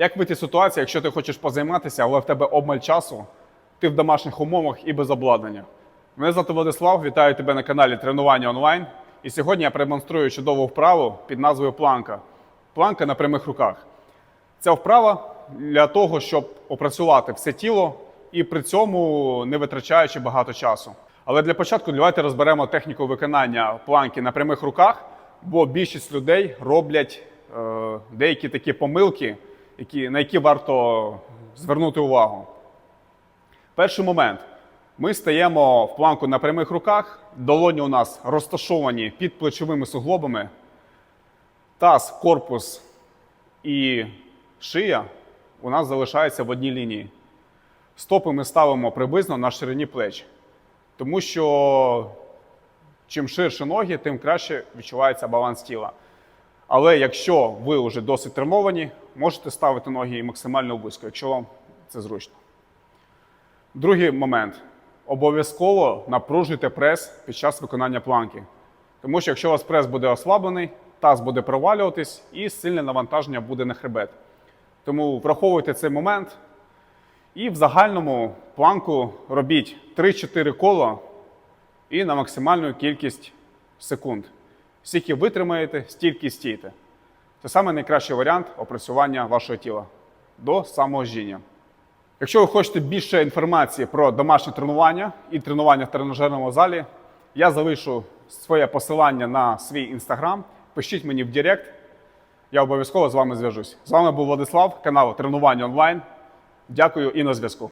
Як вийти з ситуації, якщо ти хочеш позайматися, але в тебе обмаль часу, ти в домашніх умовах і без обладнання? Мене звати Владислав, вітаю тебе на каналі Тренування онлайн. І сьогодні я продемонструю чудову вправу під назвою планка. Планка на прямих руках. Ця вправа для того, щоб опрацювати все тіло і при цьому не витрачаючи багато часу. Але для початку давайте розберемо техніку виконання планки на прямих руках, бо більшість людей роблять е, деякі такі помилки, які, на які варто звернути увагу. Перший момент. Ми стаємо в планку на прямих руках, долоні у нас розташовані під плечовими суглобами, таз, корпус і шия у нас залишаються в одній лінії. Стопи ми ставимо приблизно на ширині плеч. Тому що чим ширше ноги, тим краще відчувається баланс тіла. Але якщо ви вже досить треновані, можете ставити ноги максимально близько, якщо вам це зручно. Другий момент. Обов'язково напружуйте прес під час виконання планки. Тому що якщо у вас прес буде ослаблений, таз буде провалюватись і сильне навантаження буде на хребет. Тому враховуйте цей момент. І в загальному планку робіть 3-4 кола і на максимальну кількість секунд. Скільки витримаєте, стільки стійте. Це саме найкращий варіант опрацювання вашого тіла до саможіння. Якщо ви хочете більше інформації про домашнє тренування і тренування в тренажерному залі, я залишу своє посилання на свій інстаграм. Пишіть мені в Директ. Я обов'язково з вами зв'яжусь. З вами був Владислав, канал Тренування онлайн. Дякую і на зв'язку.